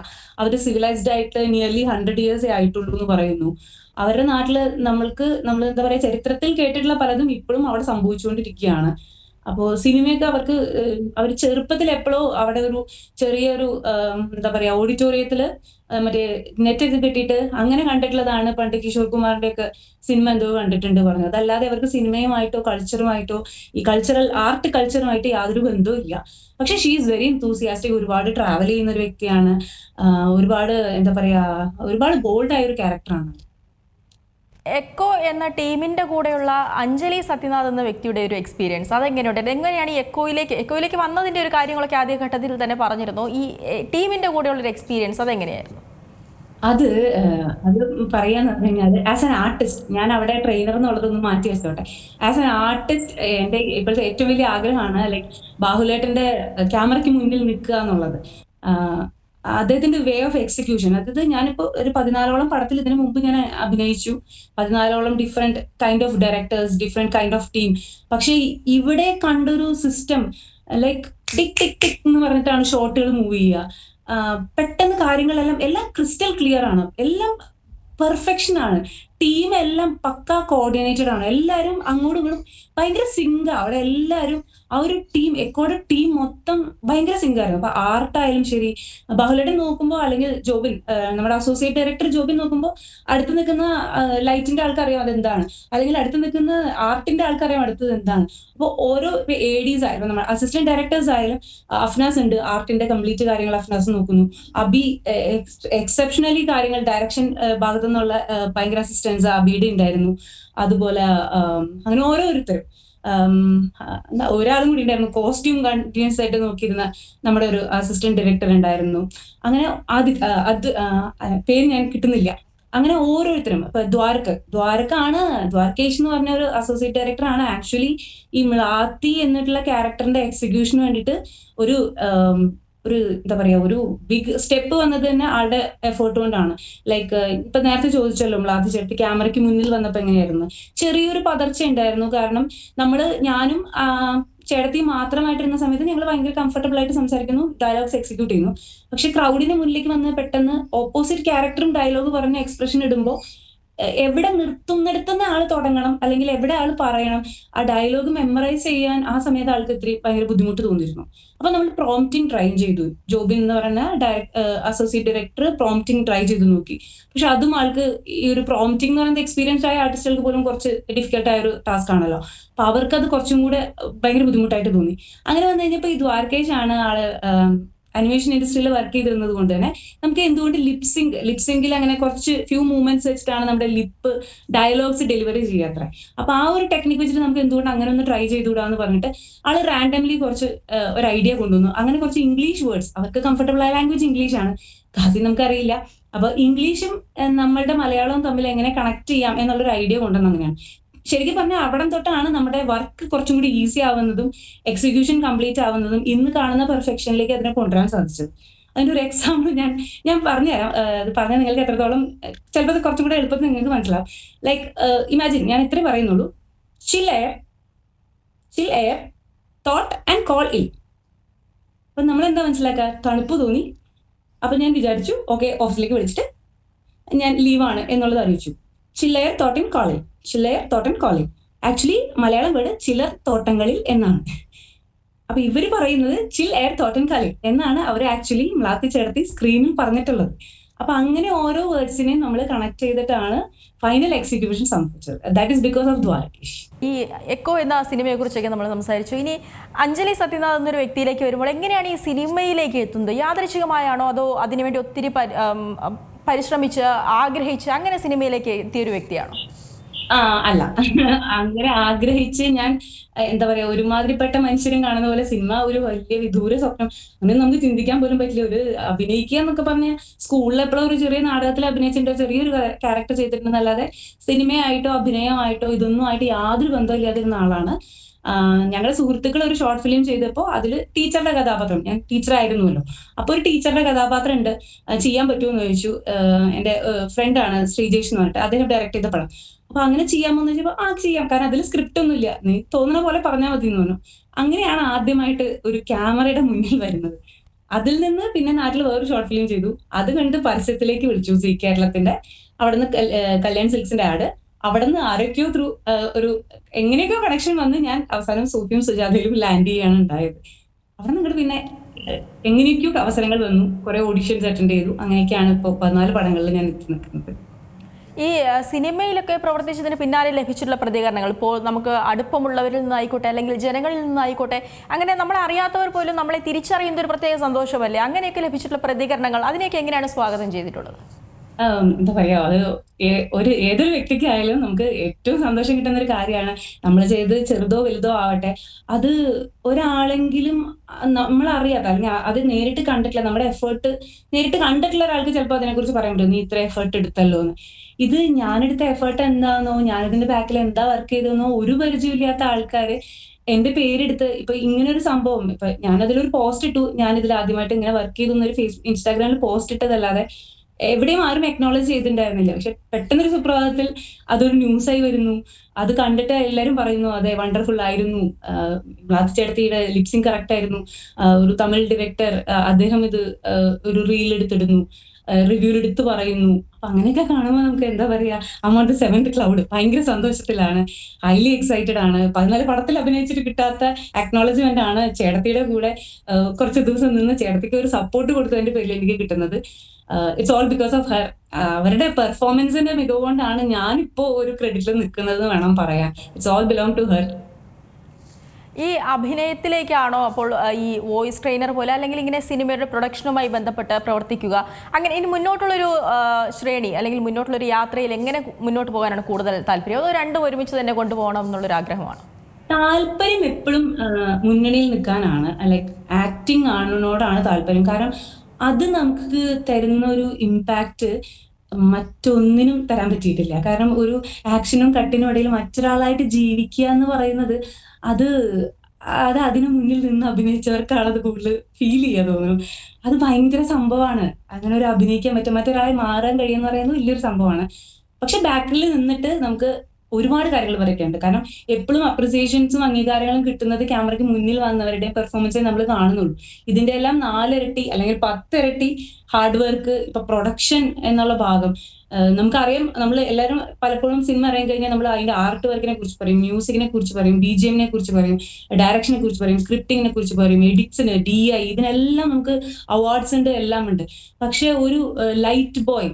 അവർ സിവിലൈസ്ഡ് ആയിട്ട് നിയർലി ഹൺഡ്രഡ് ഇയേഴ്സേ ആയിട്ടുള്ളൂ എന്ന് പറയുന്നു. അവരുടെ നാട്ടിൽ നമ്മൾക്ക് നമ്മൾ എന്താ പറയാ ചരിത്രത്തിൽ കേട്ടിട്ടുള്ള പലതും ഇപ്പോഴും അവിടെ സംഭവിച്ചുകൊണ്ടിരിക്കുകയാണ്. അപ്പോൾ സിനിമയൊക്കെ അവർക്ക് അവർ ചെറുപ്പത്തിൽ എപ്പോഴോ അവിടെ ഒരു ചെറിയൊരു എന്താ പറയാ ഓഡിറ്റോറിയത്തിൽ മറ്റേ മറ്റേ നെറ്റൊക്കെ കിട്ടിയിട്ട് അങ്ങനെ കണ്ടിട്ടുള്ളതാണ് പണ്ട് കിഷോർ കുമാറിന്റെ ഒക്കെ സിനിമ എന്തോ കണ്ടിട്ടുണ്ട് പറഞ്ഞു അതല്ലാതെ അവർക്ക് സിനിമയുമായിട്ടോ കൾച്ചറുമായിട്ടോ ഈ കൾച്ചറൽ ആർട്ട് കൾച്ചറുമായിട്ട് യാതൊരു ബന്ധവും ഇല്ല. പക്ഷെ ഷീ ഈസ് വെരി എന്തൂസിയാസ്റ്റിക് ഒരുപാട് ട്രാവൽ ചെയ്യുന്ന ഒരു വ്യക്തിയാണ്. ഒരുപാട് എന്താ പറയാ ഒരുപാട് ബോൾഡ് ആയ ഒരു ക്യാരക്ടറാണ് എക്കോ എന്ന ടീമിന്റെ കൂടെയുള്ള അഞ്ജലി സത്യനാഥ് എന്ന വ്യക്തിയുടെ ഒരു എക്സ്പീരിയൻസ് അതെങ്ങനെയുണ്ട്? എങ്ങനെയാണ് ഈ എക്കോയിലേക്ക് എക്കോയിലേക്ക് വന്നതിന്റെ ഒരു കാര്യങ്ങളൊക്കെ ആദ്യഘട്ടത്തിൽ തന്നെ പറഞ്ഞിരുന്നു. ഈ ടീമിന്റെ കൂടെയുള്ള ഒരു എക്സ്പീരിയൻസ് അതെങ്ങനെയായിരുന്നു? അത് അത് പറയാന്ന് പറഞ്ഞു ആസ് ആൻ ആർട്ടിസ്റ്റ് ഞാൻ അവിടെ ട്രെയിനർ എന്നുള്ളതൊന്ന് മാറ്റി വെച്ചോട്ടെ. ആസ് ആൻ ആർട്ടിസ്റ്റ് എന്റെ ഇപ്പോഴത്തെ ഏറ്റവും വലിയ ആഗ്രഹമാണ് ലൈക്ക് ബാഹുലേട്ടന്റെ ക്യാമറയ്ക്ക് മുന്നിൽ നിൽക്കുക എന്നുള്ളത്. അദ്ദേഹത്തിന്റെ വേ ഓഫ് എക്സിക്യൂഷൻ അതായത് ഞാനിപ്പോ ഒരു പതിനാലോളം പടത്തിൽ ഇതിനു മുമ്പ് ഞാൻ അഭിനയിച്ചു. പതിനാലോളം different kind of directors different kind of team പക്ഷെ ഇവിടെ കണ്ടൊരു system like tick tick tick എന്ന് പറഞ്ഞിട്ടാണ് ഷോട്ടുകൾ മൂവ് ചെയ്യുക. പെട്ടെന്ന് കാര്യങ്ങളെല്ലാം എല്ലാം ക്രിസ്റ്റൽ ക്ലിയർ ആണ്. എല്ലാം പെർഫെക്ഷൻ ആണ്. ടീം എല്ലാം പക്ക കോർഡിനേറ്റഡ് ആണ്. എല്ലാവരും അങ്ങോട്ടും ഇങ്ങോട്ടും ഭയങ്കര സിംഗ അവിടെ എല്ലാവരും ആ ഒരു ടീം എക്കോടെ ടീം മൊത്തം ഭയങ്കര സിങ്ക് ആയിരുന്നു. അപ്പൊ ആർട്ടായാലും ശരി ബഹുലയുടെ നോക്കുമ്പോൾ അല്ലെങ്കിൽ ജോബിൻ നമ്മുടെ അസോസിയേറ്റ് ഡയറക്ടർ ജോബിൻ നോക്കുമ്പോൾ അടുത്ത് നിൽക്കുന്ന ലൈറ്റിന്റെ ആൾക്കറിയാം അതെന്താണ്? അല്ലെങ്കിൽ അടുത്ത് നിൽക്കുന്ന ആർട്ടിന്റെ ആൾക്കറിയാം അടുത്തത് എന്താണ്? അപ്പോൾ ഓരോ എ ഡീസ് ആയാലും നമ്മൾ അസിസ്റ്റന്റ് ഡയറക്ടേഴ്സ് ആയാലും അഫ്നാസ് ഉണ്ട്. ആർട്ടിന്റെ കംപ്ലീറ്റ് കാര്യങ്ങൾ അഫ്നാസ് നോക്കുന്നു. അബി എക്സെപ്ഷണലി കാര്യങ്ങൾ ഡയറക്ഷൻ ഭാഗത്തു നിന്നുള്ള ഭയങ്കര ഭയങ്കര അസിസ്റ്റൻസ് വീട് ഉണ്ടായിരുന്നു. അതുപോലെ അങ്ങനെ ഓരോരുത്തരും. ആം, ഒരാളും കൂടി ഉണ്ടായിരുന്നു. കോസ്റ്റ്യൂം കണ്ടിന്യൂസ് ആയിട്ട് നോക്കിയിരുന്ന നമ്മുടെ ഒരു അസിസ്റ്റന്റ് ഡയറക്ടർ ഉണ്ടായിരുന്നു. അങ്ങനെ അത് ആ, അത് ആ, ആ, പേര് ഞാൻ കിട്ടുന്നില്ല. അങ്ങനെ ഓരോരുത്തരും ഇപ്പൊ ദ്വാരക ദ്വാരക്കാണ് ദ്വാരകേഷ് എന്ന് പറഞ്ഞ ഒരു അസോസിയേറ്റ് ഡയറക്ടർ ആണ്. ആക്ച്വലി ഈ മിളാത്തി എന്നിട്ടുള്ള ക്യാരക്ടറിന്റെ എക്സിക്യൂഷന് വേണ്ടിയിട്ട് ഒരു ആം, ഒരു എന്താ പറയാ ഒരു ബിഗ് സ്റ്റെപ്പ് വന്നത് തന്നെ ആളുടെ എഫേർട്ട് കൊണ്ടാണ്. ലൈക്ക് ഇപ്പൊ നേരത്തെ ചോദിച്ചല്ലോ മ്ലാത്തി ചേട്ടി ക്യാമറയ്ക്ക് മുന്നിൽ വന്നപ്പോ എങ്ങനെയായിരുന്നു? ചെറിയൊരു പതർച്ച ഉണ്ടായിരുന്നു. കാരണം നമ്മൾ ഞാനും ചേട്ടത്തി മാത്രമായിട്ടിരുന്ന സമയത്ത് ഞങ്ങൾ ഭയങ്കര കംഫർട്ടബിൾ ആയിട്ട് സംസാരിക്കുന്നു ഡയലോഗ്സ് എക്സിക്യൂട്ട് ചെയ്യുന്നു. പക്ഷെ ക്രൗഡിന്റെ മുന്നിലേക്ക് വന്ന് പെട്ടെന്ന് ഓപ്പോസിറ്റ് ക്യാരക്ടറും ഡയലോഗ് പറഞ്ഞ എക്സ്പ്രഷൻ ഇടുമ്പോൾ എവിടെ നിർത്തുന്നിടത്തുന്ന ആൾ തുടങ്ങണം അല്ലെങ്കിൽ എവിടെ ആൾ പറയണം ആ ഡയലോഗ് മെമ്മറൈസ് ചെയ്യാൻ ആ സമയത്ത് ആൾക്ക് ഇത്തിരി ഭയങ്കര ബുദ്ധിമുട്ട് തോന്നിയിരുന്നു. അപ്പൊ നമ്മൾ പ്രോംപ്റ്റിംഗ് ട്രൈ ചെയ്തു. ജോബിൻ എന്ന് പറയുന്ന അസോസിയേറ്റ് ഡയറക്ടർ പ്രോംപ്റ്റിംഗ് ട്രൈ ചെയ്ത് നോക്കി. പക്ഷെ അതും ആൾക്ക് ഈ ഒരു പ്രോംപ്റ്റിംഗ് എന്ന് എക്സ്പീരിയൻസ് ആയ ആർട്ടിസ്റ്റുകൾക്ക് പോലും കുറച്ച് ഡിഫിക്കൽട്ട് ആയ ഒരു ടാസ്ക് ആണല്ലോ. അപ്പൊ അവർക്ക് അത് കുറച്ചും കൂടെ ഭയങ്കര ബുദ്ധിമുട്ടായിട്ട് തോന്നി. അങ്ങനെ വന്നു കഴിഞ്ഞപ്പോൾ ഈ ദ്വാരകേഷ് ആണ് ആൾ അനിമേഷൻ ഇൻഡസ്ട്രിയിൽ വർക്ക് ചെയ്തിരുന്നത് കൊണ്ട് തന്നെ നമുക്ക് എന്തുകൊണ്ട് ലിപ്സിംഗ് ലിപ്സിംഗിൽ അങ്ങനെ കുറച്ച് ഫ്യൂ മൂവ്മെന്റ്സ് വെച്ചിട്ടാണ് നമ്മുടെ ലിപ്പ് ഡയലോഗ്സ് ഡെലിവറി ചെയ്യാത്ര അപ്പൊ ആ ഒരു ടെക്നിക്ക് വെച്ചിട്ട് നമുക്ക് എന്തുകൊണ്ട് അങ്ങനെ ഒന്ന് ട്രൈ ചെയ്തുകൂടാന്ന് പറഞ്ഞിട്ട് ആൾ റാൻഡംലി കുറച്ച് ഒരു ഐഡിയ കൊണ്ടുവന്നു. അങ്ങനെ കുറച്ച് ഇംഗ്ലീഷ് വേർഡ്സ് അവർക്ക് കംഫർട്ടബിൾ ആയ ലാംഗ്വേജ് ഇംഗ്ലീഷ് ആണ്. ഖാസി നമുക്കറിയില്ല. അപ്പൊ ഇംഗ്ലീഷും നമ്മളുടെ മലയാളവും തമ്മിൽ എങ്ങനെ കണക്ട് ചെയ്യാം എന്നുള്ളൊരു ഐഡിയ കൊണ്ടുവന്നു അങ്ങനെയാണ് ശരിക്കും പറഞ്ഞാൽ അവിടം തൊട്ടാണ് നമ്മുടെ വർക്ക് കുറച്ചും കൂടി ഈസി ആവുന്നതും എക്സിക്യൂഷൻ കംപ്ലീറ്റ് ആവുന്നതും ഇന്ന് കാണുന്ന പെർഫെക്ഷനിലേക്ക് അതിനെ കൊണ്ടുവരാൻ സാധിച്ചത്. അതിന്റെ ഒരു എക്സാമ്പിൾ ഞാൻ ഞാൻ പറഞ്ഞുതരാം. അത് പറഞ്ഞാൽ നിങ്ങൾക്ക് എത്രത്തോളം ചിലപ്പോൾ അത് കുറച്ചും കൂടെ എളുപ്പത്തിൽ നിങ്ങൾക്ക് മനസ്സിലാവും. ലൈക്ക് ഇമാജിൻ ഞാൻ ഇത്രേ പറയുന്നുള്ളൂ. Chill air chill air thought and call ഇൽ അപ്പൊ നമ്മൾ എന്താ മനസ്സിലാക്കുക? തണുപ്പ് തോന്നി. അപ്പൊ ഞാൻ വിചാരിച്ചു ഓക്കെ ഓഫീസിലേക്ക് വിളിച്ചിട്ട് ഞാൻ ലീവാണ് എന്നുള്ളത് അറിയിച്ചു. ചില്ലയർ തോട്ടിൻ ചില്ലയർ തോട്ടൻ കോളിംഗ് ആക്ച്വലി മലയാളം വേർഡ് ചിലർ തോട്ടങ്ങളിൽ എന്നാണ്. അപ്പൊ ഇവർ പറയുന്നത് ചിൽ എയർ തോട്ടൻ കാലി എന്നാണ് അവർ ആക്ച്വലി മ്ലാത്തി ചേർത്തി സ്ക്രീനിൽ പറഞ്ഞിട്ടുള്ളത്. അപ്പൊ അങ്ങനെ ഓരോ വേർഡ്സിനെയും നമ്മൾ കണക്ട് ചെയ്തിട്ടാണ് ഫൈനൽ എക്സിക്യൂഷൻ സംഭവിച്ചത്. That is because of Dwarakesh ഈ എക്കോ എന്ന സിനിമയെ കുറിച്ചൊക്കെ നമ്മൾ സംസാരിച്ചു. ഇനി അഞ്ജലി സത്യനാഥ് എന്നൊരു വ്യക്തിയിലേക്ക് വരുമ്പോൾ എങ്ങനെയാണ് ഈ സിനിമയിലേക്ക് എത്തുന്നത്? യാദൃശികമായാണോ അതോ അതിനുവേണ്ടി ഒത്തിരി പരിശ്രമിച്ച് ആഗ്രഹിച്ച് അങ്ങനെ സിനിമയിലേക്ക് എത്തിയ ഒരു വ്യക്തിയാണോ? അല്ല. <laughs> അങ്ങനെ ആഗ്രഹിച്ച് ഞാൻ എന്താ പറയാ ഒരുമാതിരിപ്പെട്ട മനുഷ്യരും കാണുന്ന പോലെ സിനിമ ഒരു വലിയ വിദൂര സ്വപ്നം. അങ്ങനെ നമുക്ക് ചിന്തിക്കാൻ പോലും പറ്റില്ല. ഒരു അഭിനയിക്കുക എന്നൊക്കെ പറഞ്ഞ സ്കൂളിൽ എപ്പോഴും ഒരു ചെറിയ നാടകത്തിൽ അഭിനയിച്ചിട്ടുണ്ടോ? ചെറിയൊരു ക്യാരക്ടർ ചെയ്തിട്ടുണ്ടെന്നല്ലാതെ സിനിമയായിട്ടോ അഭിനയമായിട്ടോ ഇതൊന്നും ആയിട്ട് യാതൊരു ബന്ധമില്ലാതിരുന്ന ആളാണ്. ഞങ്ങളുടെ സുഹൃത്തുക്കൾ ഒരു ഷോർട്ട് ഫിലിം ചെയ്തപ്പോൾ അതിൽ ടീച്ചറുടെ കഥാപാത്രം ഞാൻ ടീച്ചർ ആയിരുന്നുവല്ലോ അപ്പോൾ ഒരു ടീച്ചറുടെ കഥാപാത്രം ഉണ്ട് ചെയ്യാൻ പറ്റുമോ എന്ന് ചോദിച്ചു. എന്റെ ഫ്രണ്ടാണ് ശ്രീജേഷ് എന്ന് പറഞ്ഞിട്ട്. അദ്ദേഹം ഡയറക്ട് ചെയ്ത പടം. അപ്പൊ അങ്ങനെ ചെയ്യാമോന്ന് ചോദിച്ചപ്പോ ആ ചെയ്യാം. കാരണം അതിൽ സ്ക്രിപ്റ്റ് ഒന്നും ഇല്ല നീ തോന്നുന്ന പോലെ പറഞ്ഞാൽ മതി എന്ന് പറഞ്ഞു. അങ്ങനെയാണ് ആദ്യമായിട്ട് ഒരു ക്യാമറയുടെ മുന്നിൽ വരുന്നത്. അതിൽ നിന്ന് പിന്നെ നാട്ടിൽ വേറൊരു ഷോർട്ട് ഫിലിം ചെയ്തു. അത് കണ്ട് പരസ്യത്തിലേക്ക് വിളിച്ചു സി കേരളത്തിന്റെ അവിടുന്ന് കല്യാൺ സിൽക്സിന്റെ ആട്. അവിടെ നിന്ന് ആരൊക്കെയോ ത്രൂ ഒരു എങ്ങനെയൊക്കെ കണക്ഷൻ വന്ന് ഞാൻ അവസാനം സൂഫിയും സുജാതയിലും ലാൻഡ് ചെയ്യാണ് ഉണ്ടായത്. അവിടെ നിങ്ങൾ പിന്നെ എങ്ങനെയൊക്കെയോ അവസരങ്ങൾ വന്നു. കുറെ ഓഡിഷൻസ് അറ്റൻഡ് ചെയ്തു. അങ്ങനെയൊക്കെയാണ് ഇപ്പോൾ പതിനാല് പടങ്ങളിൽ ഞാൻ എത്തി നിൽക്കുന്നത്. ഈ സിനിമയിലൊക്കെ പ്രവർത്തിച്ചതിന് പിന്നാലെ ലഭിച്ചിട്ടുള്ള പ്രതികരണങ്ങൾ. ഇപ്പോൾ നമുക്ക് അടുപ്പമുള്ളവരിൽ നിന്നായിക്കോട്ടെ അല്ലെങ്കിൽ ജനങ്ങളിൽ നിന്നായിക്കോട്ടെ അങ്ങനെ നമ്മളെ അറിയാത്തവർ പോലും നമ്മളെ തിരിച്ചറിയുന്ന ഒരു പ്രത്യേക സന്തോഷമല്ലേ? അങ്ങനെയൊക്കെ ലഭിച്ചിട്ടുള്ള പ്രതികരണങ്ങൾ അതിനെയൊക്കെ എങ്ങനെയാണ് സ്വാഗതം ചെയ്തിട്ടുള്ളത്? എന്താ പറയാ അത് ഒരു ഏതൊരു വ്യക്തിക്കായാലും നമുക്ക് ഏറ്റവും സന്തോഷം കിട്ടുന്ന ഒരു കാര്യമാണ് നമ്മൾ ചെയ്ത് ചെറുതോ വലുതോ ആവട്ടെ. അത് ഒരാളെങ്കിലും നമ്മൾ അറിയാത്ത അല്ലെങ്കിൽ അത് നേരിട്ട് കണ്ടിട്ടില്ല നമ്മുടെ എഫേർട്ട് നേരിട്ട് കണ്ടിട്ടുള്ള ഒരാൾക്ക് ചിലപ്പോൾ അതിനെക്കുറിച്ച് പറയാൻ പറ്റും നീ ഇത്ര എഫേർട്ട് എടുത്തല്ലോ എന്ന്. ഇത് ഞാനെടുത്ത എഫേർട്ട് എന്താണെന്നോ ഞാനിതിന്റെ ബാക്കിൽ എന്താ വർക്ക് ചെയ്തെന്നോ ഒരു പരിചയമില്ലാത്ത ആൾക്കാര് എന്റെ പേരെടുത്ത് ഇപ്പൊ ഇങ്ങനെ ഒരു സംഭവം ഇപ്പൊ ഞാനതിലൊരു പോസ്റ്റ് ഇട്ടു ഞാൻ ആദ്യമായിട്ട് ഇങ്ങനെ വർക്ക് ചെയ്തു ഫേസ് ഇൻസ്റ്റാഗ്രാമിൽ പോസ്റ്റ് ഇട്ടതല്ലാതെ എവിടെയും ആരും എക്നോളജ് ചെയ്തിട്ടുണ്ടായിരുന്നില്ല. പക്ഷെ പെട്ടെന്നൊരു സുപ്രഭാതത്തിൽ അതൊരു ന്യൂസായി വരുന്നു. അത് കണ്ടിട്ട് എല്ലാവരും പറയുന്നു അതെ വണ്ടർഫുൾ ആയിരുന്നു. ചേർത്തിയുടെ ചേട്ടത്തിയുടെ ലിപ്സിങ് കറക്റ്റ് ആയിരുന്നു. ഒരു തമിഴ് ഡിറക്ടർ അദ്ദേഹം ഇത് ഒരു റീൽ എടുത്തിടുന്നു. റിവ്യൂ എടുത്ത് പറയുന്നു. അപ്പൊ അങ്ങനെയൊക്കെ കാണുമ്പോൾ നമുക്ക് എന്താ പറയാ അമൗണ്ട് സെവൻത് ക്ലൗഡ് ഭയങ്കര സന്തോഷത്തിലാണ്. ഹൈലി എക്സൈറ്റഡ് ആണ്. പതിനാല് പടത്തിൽ അഭിനയിച്ചിട്ട് കിട്ടാത്ത അക്നോളജ്മെന്റ് ആണ് ചേട്ടത്തിയുടെ കൂടെ കുറച്ച് ദിവസം നിന്ന് ചേട്ടത്തിക്ക് ഒരു സപ്പോർട്ട് കൊടുത്തതിന്റെ പേരിൽ എനിക്ക് കിട്ടുന്നത്. It's all because of her അവരുടെ പെർഫോമൻസിന്റെ മികവ് കൊണ്ടാണ് ഞാനിപ്പോ ഒരു ക്രെഡിറ്റിൽ നിൽക്കുന്നത് വേണം പറയാൻ. It's all belong to her ഈ അഭിനയത്തിലേക്കാണോ അപ്പോൾ ഈ വോയിസ് ട്രെയിനർ പോലെ അല്ലെങ്കിൽ ഇങ്ങനെ സിനിമയുടെ പ്രൊഡക്ഷനുമായി ബന്ധപ്പെട്ട് പ്രവർത്തിക്കുക? അങ്ങനെ ഇനി മുന്നോട്ടുള്ളൊരു ശ്രേണി അല്ലെങ്കിൽ മുന്നോട്ടുള്ളൊരു യാത്രയിൽ എങ്ങനെ മുന്നോട്ട് പോകാനാണ് കൂടുതൽ താല്പര്യം? അതോ രണ്ടും ഒരുമിച്ച് തന്നെ കൊണ്ടുപോകണം എന്നുള്ളൊരു ആഗ്രഹമാണ് താല്പര്യം എപ്പോഴും മുന്നണിയിൽ നിൽക്കാനാണ്. ലൈക്ക് ആക്ടിങ് ആണിനോടാണ് താല്പര്യം. കാരണം അത് നമുക്ക് തരുന്ന ഒരു ഇമ്പാക്റ്റ് മറ്റൊന്നിനും തരാൻ പറ്റിയിട്ടില്ല. കാരണം ഒരു ആക്ഷനും കട്ടിനും ഇടയിൽ മറ്റൊരാളായിട്ട് ജീവിക്കുക എന്ന് പറയുന്നത് അത് അത് അതിനു മുന്നിൽ നിന്ന് അഭിനയിച്ചവർക്കാണ് അത് കൂടുതൽ ഫീൽ ചെയ്യാൻ തോന്നുന്നു അത് ഭയങ്കര സംഭവമാണ്. അങ്ങനെ ഒരു അഭിനയിക്കാൻ പറ്റും. മറ്റൊരാളെ മാറാൻ കഴിയുമെന്ന് പറയുന്നത് വലിയൊരു സംഭവമാണ്. പക്ഷെ ബാക്കിൽ നിന്നിട്ട് നമുക്ക് ഒരുപാട് കാര്യങ്ങൾ പറയാനുണ്ട് കാരണം എപ്പോഴും അപ്രിസിയേഷൻസും അംഗീകാരങ്ങളും കിട്ടുന്നത് ക്യാമറയ്ക്ക് മുന്നിൽ വന്നവരുടെ പെർഫോമൻസ് നമ്മൾ കാണുന്നുള്ളൂ. ഇതിന്റെ എല്ലാം നാലിരട്ടി അല്ലെങ്കിൽ പത്തിരട്ടി ഹാർഡ് വർക്ക് ഇപ്പൊ പ്രൊഡക്ഷൻ എന്നുള്ള ഭാഗം. നമുക്കറിയാം നമ്മൾ എല്ലാവരും പലപ്പോഴും സിനിമ അറിയാൻ കഴിഞ്ഞാൽ നമ്മൾ അതിന്റെ ആർട്ട് വർക്കിനെ കുറിച്ച് പറയും മ്യൂസിക്കിനെ കുറിച്ച് പറയും ബി ജി എമ്മിനെ കുറിച്ച് പറയും ഡയറക്ഷനെ കുറിച്ച് പറയും സ്ക്രിപ്റ്റിങ്ങിനെ കുറിച്ച് പറയും എഡിറ്റ്സിന് ഡി ഐ ഇതിനെല്ലാം നമുക്ക് അവാർഡ്സ് ഉണ്ട് എല്ലാം ഉണ്ട് പക്ഷെ ഒരു ലൈറ്റ് ബോയ്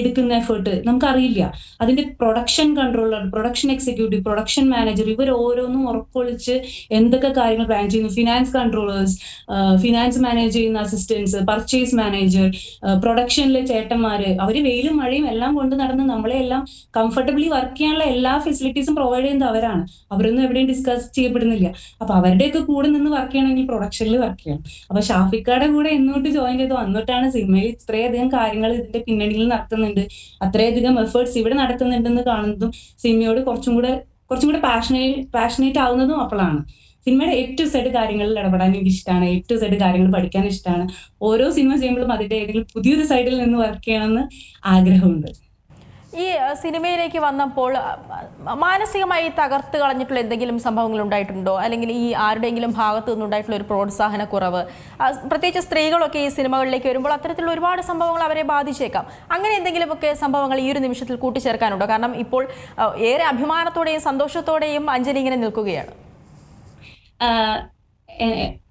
എടുക്കുന്ന എഫേർട്ട് നമുക്കറിയില്ല. അതിന്റെ production controller production executive production manager ഇവർ ഓരോന്നും ഉറപ്പൊളിച്ച് എന്തൊക്കെ കാര്യങ്ങൾ പ്ലാൻ ചെയ്യുന്നു. ഫിനാൻസ് കൺട്രോളേഴ്സ് ഫിനാൻസ് മാനേജ് ചെയ്യുന്ന അസിസ്റ്റൻസ് പർച്ചേസ് മാനേജർ പ്രൊഡക്ഷനിലെ ചേട്ടന്മാര് അവർ വെയിലും മഴയും എല്ലാം കൊണ്ട് നടന്ന് നമ്മളെ എല്ലാം കംഫർട്ടബിളി വർക്ക് ചെയ്യാനുള്ള എല്ലാ ഫെസിലിറ്റീസും പ്രൊവൈഡ് ചെയ്യുന്നത് അവരാണ്. അവരൊന്നും എവിടെയും ഡിസ്കസ് ചെയ്യപ്പെടുന്നില്ല. അപ്പൊ അവരുടെയൊക്കെ കൂടെ നിന്ന് വർക്ക് ചെയ്യണമെങ്കിൽ പ്രൊഡക്ഷനിൽ വർക്ക് ചെയ്യണം. അപ്പൊ ഷാഫിക്കാടെ കൂടെ എന്നോട്ട് ജോയിൻ ചെയ്തു. വന്നിട്ടാണ് സിനിമയിൽ ഇത്രയധികം കാര്യങ്ങൾ ഇതിന്റെ പിന്നണിയിൽ നടത്തുന്നുണ്ട് അത്രയധികം എഫേർട്സ് ഇവിടെ നടത്തുന്നുണ്ടെന്ന് കാണുന്നതും സിനിമയോട് കുറച്ചും കൂടെ കുറച്ചും കൂടെ പാഷനേറ്റ് പാഷനേറ്റ് ആവുന്നതും അപ്പോഴാണ് സിനിമയുടെ എ ടു സെഡ് കാര്യങ്ങളിൽ ഇടപെടാൻ എനിക്ക് ഇഷ്ടമാണ് എ ടു സെഡ് കാര്യങ്ങൾ പഠിക്കാൻ ഇഷ്ടമാണ് ഓരോ സിനിമ ചെയ്യുമ്പോഴും അതിന്റെ ഏതെങ്കിലും പുതിയൊരു സൈഡിൽ നിന്ന് വർക്ക് ചെയ്യണമെന്ന് ആഗ്രഹമുണ്ട്. ഈ സിനിമയിലേക്ക് വന്നപ്പോൾ മാനസികമായി തകർത്ത് കളഞ്ഞിട്ടുള്ള എന്തെങ്കിലും സംഭവങ്ങൾ ഉണ്ടായിട്ടുണ്ടോ? അല്ലെങ്കിൽ ഈ ആരുടെയെങ്കിലും ഭാഗത്തു നിന്നുണ്ടായിട്ടുള്ള ഒരു പ്രോത്സാഹനക്കുറവ്? കുറവ് പ്രത്യേകിച്ച് സ്ത്രീകളൊക്കെ ഈ സിനിമകളിലേക്ക് വരുമ്പോൾ അത്തരത്തിലുള്ള ഒരുപാട് സംഭവങ്ങൾ അവരെ ബാധിച്ചേക്കാം. അങ്ങനെ എന്തെങ്കിലുമൊക്കെ സംഭവങ്ങൾ ഈ ഒരു നിമിഷത്തിൽ കൂട്ടിച്ചേർക്കാനുണ്ടോ? കാരണം ഇപ്പോൾ ഏറെ അഭിമാനത്തോടെയും സന്തോഷത്തോടെയും അഞ്ജലി ഇങ്ങനെ നിൽക്കുകയാണ്.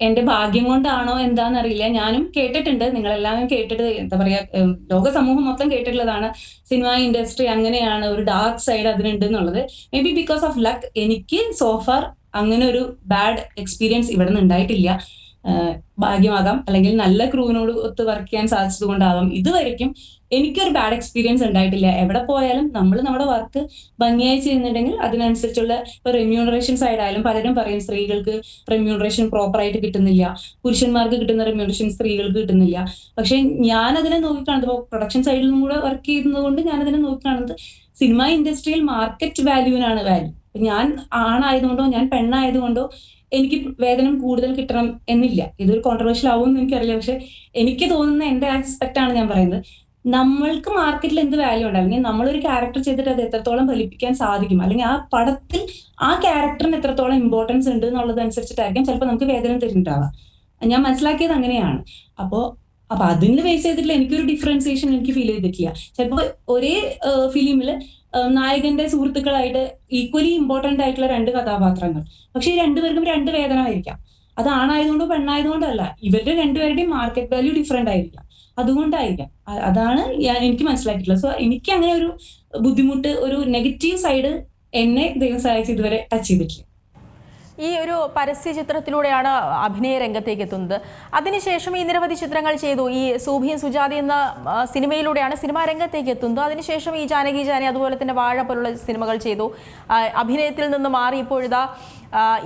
എന്റെ ഭാഗ്യം കൊണ്ടാണോ എന്താണെന്നറിയില്ല ഞാനും കേട്ടിട്ടുണ്ട്. നിങ്ങളെല്ലാവരും കേട്ടിട്ട് എന്താ പറയാ ലോക സമൂഹം മൊത്തം കേട്ടിട്ടുള്ളതാണ്. സിനിമ ഇൻഡസ്ട്രി അങ്ങനെയാണ് ഒരു ഡാർക്ക് സൈഡ് അതിനുണ്ട് എന്നുള്ളത്. May be because of luck എനിക്ക് സോഫാർ അങ്ങനെ ഒരു ബാഡ് എക്സ്പീരിയൻസ് ഇവിടെ നിന്ന് ഉണ്ടായിട്ടില്ല. ഭാഗ്യമാകാം. അല്ലെങ്കിൽ നല്ല ക്രൂവിനോട് ഒത്ത് വർക്ക് ചെയ്യാൻ സാധിച്ചത് കൊണ്ടാകാം ഇതുവരെയ്ക്കും എനിക്കൊരു ബാഡ് എക്സ്പീരിയൻസ് ഉണ്ടായിട്ടില്ല. എവിടെ പോയാലും നമ്മൾ നമ്മുടെ വർക്ക് ഭംഗിയായി ചെയ്യുന്നുണ്ടെങ്കിൽ അതിനനുസരിച്ചുള്ള ഇപ്പൊ റെമ്യൂണറേഷൻ സൈഡ് ആയാലും പലരും പറയും സ്ത്രീകൾക്ക് റെമ്യൂണറേഷൻ പ്രോപ്പർ ആയിട്ട് കിട്ടുന്നില്ല. പുരുഷന്മാർക്ക് കിട്ടുന്ന റെമ്യൂണറേഷൻ സ്ത്രീകൾക്ക് കിട്ടുന്നില്ല. പക്ഷെ ഞാൻ അതിനെ നോക്കിക്കാണുന്നത്. ഇപ്പോൾ പ്രൊഡക്ഷൻ സൈഡിൽ നിന്നും കൂടെ വർക്ക് ചെയ്യുന്നത് കൊണ്ട് ഞാൻ അതിനെ നോക്കിക്കാണുന്നത് സിനിമ ഇൻഡസ്ട്രിയിൽ മാർക്കറ്റ് വാല്യൂവിനാണ് വാല്യൂ ഞാൻ ആണായതുകൊണ്ടോ ഞാൻ പെണ്ണായതുകൊണ്ടോ എനിക്ക് വേതനം കൂടുതൽ കിട്ടണം എന്നില്ല. ഇതൊരു കോൺട്രവേഴ്ഷ്യൽ ആവുമെന്ന് എനിക്കറിയില്ല. പക്ഷെ എനിക്ക് തോന്നുന്ന എന്റെ ആസ്പെക്ട് ആണ് ഞാൻ പറയുന്നത്. നമ്മൾക്ക് മാർക്കറ്റിൽ എന്ത് വാല്യൂ ഉണ്ട്? അല്ലെങ്കിൽ നമ്മളൊരു ക്യാരക്ടർ ചെയ്തിട്ട് അത് എത്രത്തോളം ഫലിപ്പിക്കാൻ സാധിക്കും? അല്ലെങ്കിൽ ആ പടത്തിൽ ആ ക്യാരക്ടറിന് എത്രത്തോളം ഇമ്പോർട്ടൻസ് ഉണ്ട് എന്നുള്ളത് അനുസരിച്ചിട്ടായിരിക്കും ചിലപ്പോൾ നമുക്ക് വേതനം തരുന്നുണ്ടാവാം ഞാൻ മനസ്സിലാക്കിയത് അങ്ങനെയാണ്. അപ്പോൾ അപ്പൊ അതിന് ബേസ് ചെയ്തിട്ടുള്ള എനിക്കൊരു ഡിഫറൻസിയേഷൻ എനിക്ക് ഫീൽ ചെയ്തിട്ടില്ല. ചിലപ്പോൾ ഒരേ ഫിലിമിൽ നായകന്റെ സുഹൃത്തുക്കളായിട്ട് ഈക്വലി ഇമ്പോർട്ടന്റ് ആയിട്ടുള്ള രണ്ട് കഥാപാത്രങ്ങൾ. പക്ഷെ ഈ രണ്ടുപേർക്കും രണ്ട് വേദന ആയിരിക്കാം. അത് ആണായതുകൊണ്ടോ പെണ്ണായതുകൊണ്ടല്ല ഇവരുടെ രണ്ടുപേരുടെയും മാർക്കറ്റ് വാല്യൂ ഡിഫറെന്റ് ആയിരിക്കാം. അതുകൊണ്ടായിരിക്കാം. അതാണ് ഞാൻ എനിക്ക് മനസ്സിലാക്കിയിട്ടുള്ളത്. സോ എനിക്ക് അങ്ങനെ ഒരു ബുദ്ധിമുട്ട് ഒരു നെഗറ്റീവ് സൈഡ് എന്നെ ദൈവം സഹായിച്ച് ഇതുവരെ ടച്ച് ചെയ്തിട്ടില്ല. ഈ ഒരു പരസ്യ ചിത്രത്തിലൂടെയാണ് അഭിനയ രംഗത്തേക്ക് എത്തുന്നത്. അതിനുശേഷം ഈ നിരവധി ചിത്രങ്ങൾ ചെയ്തു. ഈ സൂഭിയും സുജാതി എന്ന സിനിമയിലൂടെയാണ് സിനിമാ രംഗത്തേക്ക് എത്തുന്നത്. അതിനുശേഷം ഈ ജാനകി ജാനി അതുപോലെ തന്നെ വാഴ പോലുള്ള സിനിമകൾ ചെയ്തു. അഭിനയത്തിൽ നിന്ന് മാറി ഇപ്പോഴിതാ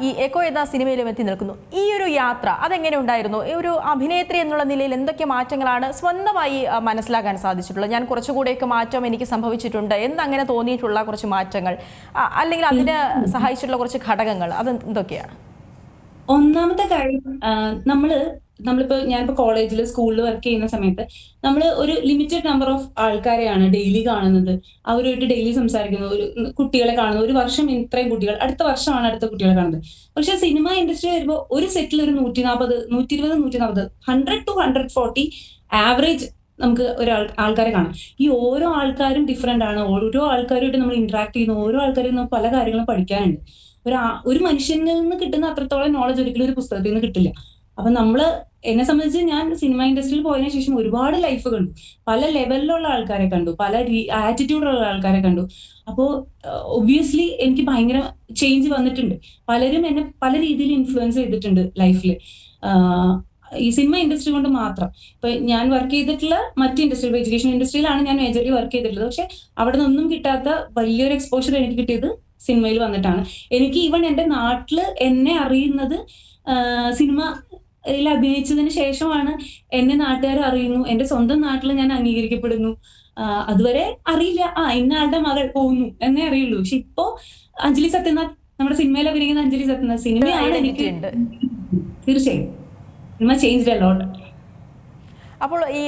ഈ എക്കോ എന്ന സിനിമയിലും എത്തി നിൽക്കുന്നു. ഈ ഒരു യാത്ര അതെങ്ങനെ ഉണ്ടായിരുന്നു? ഈ ഒരു അഭിനേത്രി എന്നുള്ള നിലയിൽ എന്തൊക്കെ മാറ്റങ്ങളാണ് സ്വന്തമായി മനസ്സിലാക്കാൻ സാധിച്ചിട്ടുള്ളത്? ഞാൻ കുറച്ചുകൂടെയൊക്കെ മാറ്റം എനിക്ക് സംഭവിച്ചിട്ടുണ്ട്. എന്നങ്ങനെ തോന്നിയിട്ടുള്ള കുറച്ച് മാറ്റങ്ങൾ? അല്ലെങ്കിൽ അതിന് സഹായിച്ചിട്ടുള്ള കുറച്ച് ഘടകങ്ങൾ? അത് എന്തൊക്കെയാണ് ഒന്നാമത്തെ കാര്യം നമ്മൾ നമ്മളിപ്പോ ഞാനിപ്പോ കോളേജിൽ സ്കൂളിൽ വർക്ക് ചെയ്യുന്ന സമയത്ത് നമ്മൾ ഒരു ലിമിറ്റഡ് നമ്പർ ഓഫ് ആൾക്കാരെയാണ് ഡെയിലി കാണുന്നത്. അവരുമായിട്ട് ഡെയിലി സംസാരിക്കുന്നത് ഒരു കുട്ടികളെ കാണുന്നത് ഒരു വർഷം ഇത്രയും കുട്ടികൾ അടുത്ത വർഷമാണ് അടുത്ത കുട്ടികളെ കാണുന്നത്. പക്ഷെ സിനിമ ഇൻഡസ്ട്രി വരുമ്പോൾ ഒരു സെറ്റിൽ ഒരു നൂറ്റി നാൽപ്പത് നൂറ്റി ഇരുപത് നൂറ്റി നാൽപ്പത് hundred to hundred forty average നമുക്ക് ഒരാൾ ആൾക്കാരെ കാണാം. ഈ ഓരോ ആൾക്കാരും ഡിഫറെന്റ് ആണ്. ഓരോ ആൾക്കാരുമായിട്ട് നമ്മൾ ഇന്ററാക്ട് ചെയ്യുന്ന. ഓരോ ആൾക്കാരും നമുക്ക് പല കാര്യങ്ങളും പഠിക്കാനുണ്ട്. ഒരു ഒരു മനുഷ്യനിൽ നിന്ന് കിട്ടുന്ന അത്രത്തോളം നോളജ് ഒരിക്കലും ഒരു പുസ്തകത്തിൽ നിന്ന് കിട്ടില്ല. അപ്പൊ നമ്മൾ എന്നെ സംബന്ധിച്ച് ഞാൻ സിനിമ ഇൻഡസ്ട്രിയിൽ പോയതിനു ശേഷം ഒരുപാട് ലൈഫ് കണ്ടു. പല ലെവലിലുള്ള ആൾക്കാരെ കണ്ടു. പല ആറ്റിറ്റ്യൂഡുള്ള ആൾക്കാരെ കണ്ടു. അപ്പോൾ ഒബ്വിയസ്ലി എനിക്ക് ഭയങ്കര ചേഞ്ച് വന്നിട്ടുണ്ട്. പലരും എന്നെ പല രീതിയിൽ ഇൻഫ്ലുവൻസ് ചെയ്തിട്ടുണ്ട് ലൈഫിൽ ഈ സിനിമ ഇൻഡസ്ട്രി കൊണ്ട് മാത്രം. ഇപ്പൊ ഞാൻ വർക്ക് ചെയ്തിട്ടുള്ള മറ്റ് ഇൻഡസ്ട്രി എഡ്യൂക്കേഷൻ ഇൻഡസ്ട്രിയിലാണ് ഞാൻ മേജർലി വർക്ക് ചെയ്തിട്ടുള്ളത്. പക്ഷെ അവിടെ നിന്നൊന്നും കിട്ടാത്ത വലിയൊരു എക്സ്പോഷർ എനിക്ക് കിട്ടിയത് സിനിമയിൽ വന്നിട്ടാണ്. എനിക്ക് ഈവൺ എന്റെ നാട്ടിൽ എന്നെ അറിയുന്നത് സിനിമയിൽ അഭിനയിച്ചതിന് ശേഷമാണ് എന്നെ നാട്ടുകാർ അറിയുന്നു എന്റെ സ്വന്തം നാട്ടിൽ ഞാൻ അംഗീകരിക്കപ്പെടുന്നു. അതുവരെ അറിയില്ല. ആ ഇന്ന ആളുടെ മകൾ പോകുന്നു എന്നേ അറിയുള്ളൂ. പക്ഷെ ഇപ്പോ അഞ്ജലി സത്യനാഥ് നമ്മുടെ സിനിമയിൽ അഭിനയിക്കുന്ന അഞ്ജലി സത്യനാഥ് സിനിമയാണ് എനിക്ക് തീർച്ചയായും. സിനിമ ചേഞ്ച് അലോട്ട് അപ്പോൾ ഈ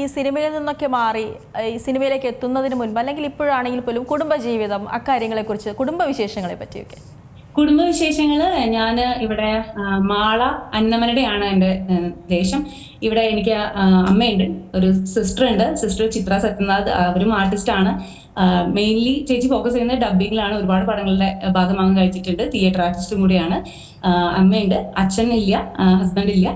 ഈ സിനിമയിൽ നിന്നൊക്കെ മാറി ഈ സിനിമയിലേക്ക് എത്തുന്നതിന് മുൻപ് അല്ലെങ്കിൽ ഇപ്പോഴാണെങ്കിൽ പോലും കുടുംബജീവിതം അക്കാര്യങ്ങളെക്കുറിച്ച് കുടുംബവിശേഷങ്ങളെ പറ്റിയൊക്കെ. കുടുംബവിശേഷങ്ങൾ ഞാൻ ഇവിടെ മാള അന്നമനയുടെയാണ് എന്റെ ദേശം. ഇവിടെ എനിക്ക് അമ്മയുണ്ട് ഒരു സിസ്റ്റർ ഉണ്ട് സിസ്റ്റർ ചിത്ര സത്യനാഥ് അവരും ആർട്ടിസ്റ്റാണ്. മെയിൻലി ചേച്ചി ഫോക്കസ് ചെയ്യുന്നത് ഡബിങ്ങിലാണ് ഒരുപാട് പടങ്ങളുടെ ഭാഗമാകാൻ കഴിച്ചിട്ടുണ്ട് തിയേറ്റർ ആർട്ടിസ്റ്റും കൂടിയാണ്. അമ്മയുണ്ട് അച്ഛൻ ഇല്ല ഹസ്ബൻഡ് ഇല്ല.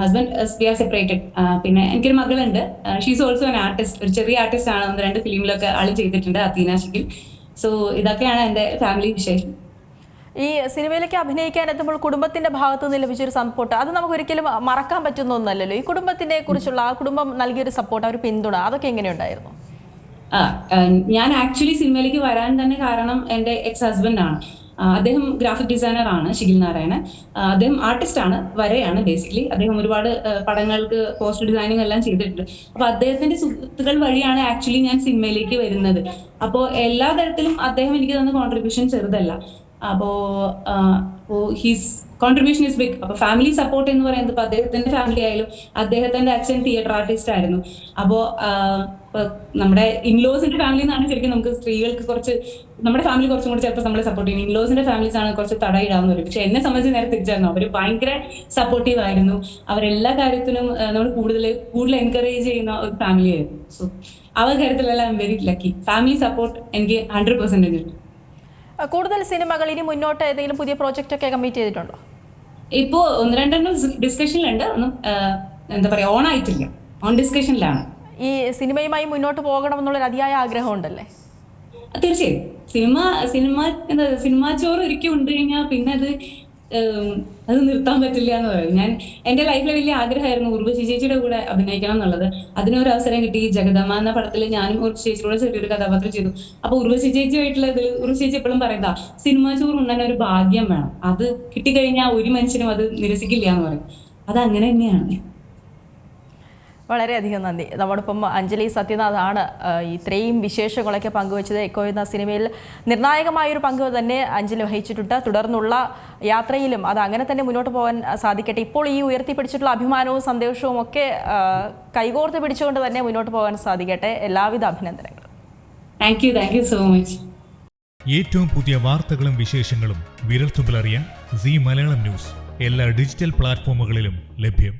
ഹസ്ബൻഡ് വി ആർ സെപ്പറേറ്റഡ് പിന്നെ എനിക്കൊരു മകളുണ്ട്. ഷീസ് ഓൾസോ ആൻ ആർട്ടിസ്റ്റ് ഒരു ചെറിയ ആർട്ടിസ്റ്റ് ആണ്. ഒന്ന് രണ്ട് ഫിലിമിലൊക്കെ ആൾ ചെയ്തിട്ടുണ്ട് അത്തീന ഷിക്കിൽ. സോ ഇതൊക്കെയാണ് എന്റെ ഫാമിലി വിശേഷം. ഈ സിനിമയിലേക്ക് അഭിനയിക്കാൻ എത്തുമ്പോൾ കുടുംബത്തിന്റെ ഭാഗത്തു നിന്ന് ലഭിച്ചൊരു സപ്പോർട്ട് അത് നമുക്ക് ഒരിക്കലും മറക്കാൻ പറ്റുന്ന ഒന്നല്ലല്ലോ. ഈ കുടുംബത്തിനെ കുറിച്ചുള്ള ആ കുടുംബം നൽകിയൊരു സപ്പോർട്ട് അവർ ഒരു പിന്തുണ അതൊക്കെ എങ്ങനെയുണ്ടായിരുന്നു? ഞാൻ ആക്ച്വലി സിനിമയിലേക്ക് വരാൻ തന്നെ കാരണം എന്റെ എക്സ് ഹസ്ബൻഡ് ആണ്. അദ്ദേഹം ഗ്രാഫിക് ഡിസൈനർ ആണ് ശിഖിൽ നാരായണൻ. അദ്ദേഹം ആർട്ടിസ്റ്റ് ആണ് വരെയാണ് ബേസിക്കലി അദ്ദേഹം ഒരുപാട് പടങ്ങൾക്ക് പോസ്റ്റർ ഡിസൈനിങ് എല്ലാം ചെയ്തിട്ടുണ്ട്. അപ്പൊ അദ്ദേഹത്തിന്റെ സുഹൃത്തുക്കൾ വഴിയാണ് ആക്ച്വലി ഞാൻ സിനിമയിലേക്ക് വരുന്നത്. അപ്പോൾ എല്ലാ തരത്തിലും അദ്ദേഹം എനിക്ക് തന്ന കോൺട്രിബ്യൂഷൻ ചെറുതല്ല. അപ്പോ ഹീസ് കോൺട്രിബ്യൂഷൻ ഇസ് ബിഗ് അപ്പൊ ഫാമിലി സപ്പോർട്ട് എന്ന് പറയുന്നത് ഇപ്പൊ അദ്ദേഹത്തിന്റെ ഫാമിലി ആയാലും അദ്ദേഹത്തിന്റെ അച്ഛൻ തിയേറ്റർ ആർട്ടിസ്റ്റ് ആയിരുന്നു. അപ്പോ നമ്മുടെ ഇൻലോസിന്റെ ഫാമിലി എന്നാണ് ശരിക്കും നമുക്ക് സ്ത്രീകൾക്ക് കുറച്ച് നമ്മുടെ ഫാമിലി കുറച്ചും കൂടി ചിലപ്പോൾ നമ്മളെ സപ്പോർട്ട് ചെയ്യും. ഇൻലോസിന്റെ ഫാമിലീസ് ആണ് കുറച്ച് തടയിടാന്ന് പറയും പക്ഷെ എന്നെ സംബന്ധിച്ച് നേരെ തിരിച്ചായിരുന്നു അവർ ഭയങ്കര സപ്പോർട്ടീവ് ആയിരുന്നു. അവരെല്ലാ കാര്യത്തിനും നമ്മൾ കൂടുതൽ കൂടുതൽ എൻകറേജ് ചെയ്യുന്ന ഒരു ഫാമിലി ആയിരുന്നു. സോ ആ കാര്യത്തിലെല്ലാം I very lucky family support എനിക്ക് ഹൺഡ്രഡ് പെർസെന്റേജ് ഉണ്ട്. കൂടുതൽ സിനിമകൾ ഇനി മുന്നോട്ട് ഏതെങ്കിലും പുതിയ പ്രോജക്റ്റ് ഒക്കെ കമ്മിറ്റ് ചെയ്തിട്ടുണ്ടോ? ഇപ്പോ ഒന്ന് രണ്ടെണ്ണം ഡിസ്കഷനിലുണ്ട് ഒന്നും എന്താ പറയാ ഓൺ ആയിട്ടില്ല. ഓൺ ഡിസ്കഷനിലാണ് ഈ സിനിമയുമായി മുന്നോട്ട് പോകണം എന്നുള്ളൊരു അതിയായ ആഗ്രഹം ഉണ്ടല്ലേ തീർച്ചയായും. സിനിമ സിനിമ എന്താ സിനിമാ ചോറ് ഒരുക്കി ഉണ്ട് കഴിഞ്ഞാൽ പിന്നെ അത് അത് നിർത്താൻ പറ്റില്ല എന്ന് പറയും. ഞാൻ എന്റെ ലൈഫിലെ വലിയ ആഗ്രഹമായിരുന്നു ഉർവശി ചേച്ചിയുടെ കൂടെ അഭിനയിക്കണം എന്നുള്ളത്. അതിനൊരു അവസരം കിട്ടി. ജഗദമ്മ എന്ന പടത്തിൽ ഞാനും ഉർവശി ചേച്ചിയുടെ ചെറിയൊരു കഥാപാത്രം ചെയ്തു. അപ്പൊ ഉർവശി ചേച്ചിയായിട്ടുള്ള ഇതിൽ ഉർവശി ചേച്ചി എപ്പോഴും പറയുന്നതാ സിനിമാ ചോറ് ഉണ്ണാൻ ഒരു ഭാഗ്യം വേണം. അത് കിട്ടിക്കഴിഞ്ഞാൽ ഒരു മനുഷ്യനും അത് നിരസിക്കില്ല എന്ന് പറയും. അത് അങ്ങനെ തന്നെയാണ്. വളരെയധികം നന്ദി. നമ്മോടൊപ്പം അഞ്ജലി സത്യനാഥാണ് ആണ് ഇത്രയും വിശേഷങ്ങളൊക്കെ പങ്കുവച്ചത്. എക്കോ എന്ന സിനിമയിൽ നിർണായകമായൊരു പങ്ക് തന്നെ അഞ്ജലി വഹിച്ചിട്ടുണ്ട്. തുടർന്നുള്ള യാത്രയിലും അത് അങ്ങനെ തന്നെ മുന്നോട്ട് പോകാൻ സാധിക്കട്ടെ. ഇപ്പോൾ ഈ ഉയർത്തിപ്പിടിച്ചിട്ടുള്ള അഭിമാനവും സന്തോഷവും ഒക്കെ കൈകോർത്ത് പിടിച്ചുകൊണ്ട് തന്നെ മുന്നോട്ട് പോകാൻ സാധിക്കട്ടെ. എല്ലാവിധ അഭിനന്ദനങ്ങളും. Thank you thank you so much ഏറ്റവും പുതിയ വാർത്തകളും വിശേഷങ്ങളും വിരൽത്തുമ്പിലറിയാൻ സി മലയാളം ന്യൂസ്. എല്ലാ ഡിജിറ്റൽ പ്ലാറ്റ്ഫോമുകളിലും ലഭ്യം.